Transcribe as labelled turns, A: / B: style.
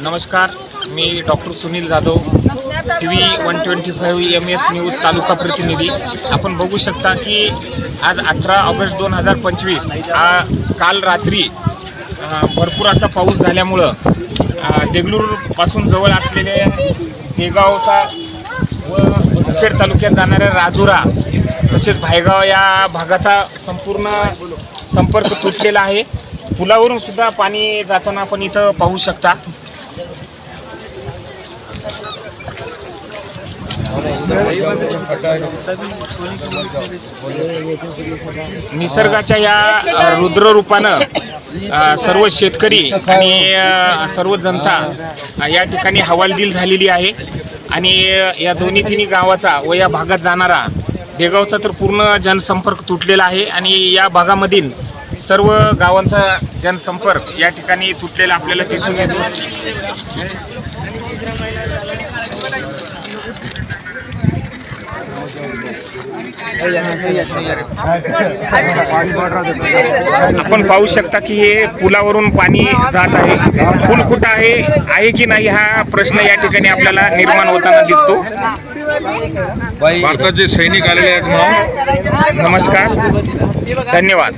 A: नमस्कार मी doctor Sunil Jadhav T V one twenty five M S news तालुका प्रतिनिधी. आपण बघू शकता की आज अठरा ऑगस्ट दोन हजार पंचवीस काल रात्री भरपूर असा पाऊस झाल्यामुळं देगलूरपासून जवळ असलेल्या देगावचा व मुखेड तालुक्यात जाणाऱ्या राजुरा तसेच भायगाव या भागाचा संपूर्ण संपर्क तुटलेला आहे. पुलावरून सुद्धा पाणी जाताना आपण इथं पाहू शकता. निसर्गाच्या या रुद्ररूपानं सर्व शेतकरी आणि सर्व जनता या ठिकाणी हवालदिल झालेली आहे. आणि या दोन्ही तिन्ही गावाचा व या भागात जाणारा देगावचा तर पूर्ण जनसंपर्क तुटलेला आहे. आणि या भागामधील सर्व गावांचा जनसंपर्क या ठिकाणी तुटलेला आपल्याला दिसून येतो. आपण पाहू शकता की हे पुलावरून पाणी जात आहे. पूल कुठं आहे आहे की नाही हा प्रश्न या ठिकाणी आपल्याला निर्माण होताना दिसतो.
B: भारताचे सैनिक आलेले आहेत म्हणून.
A: नमस्कार. धन्यवाद.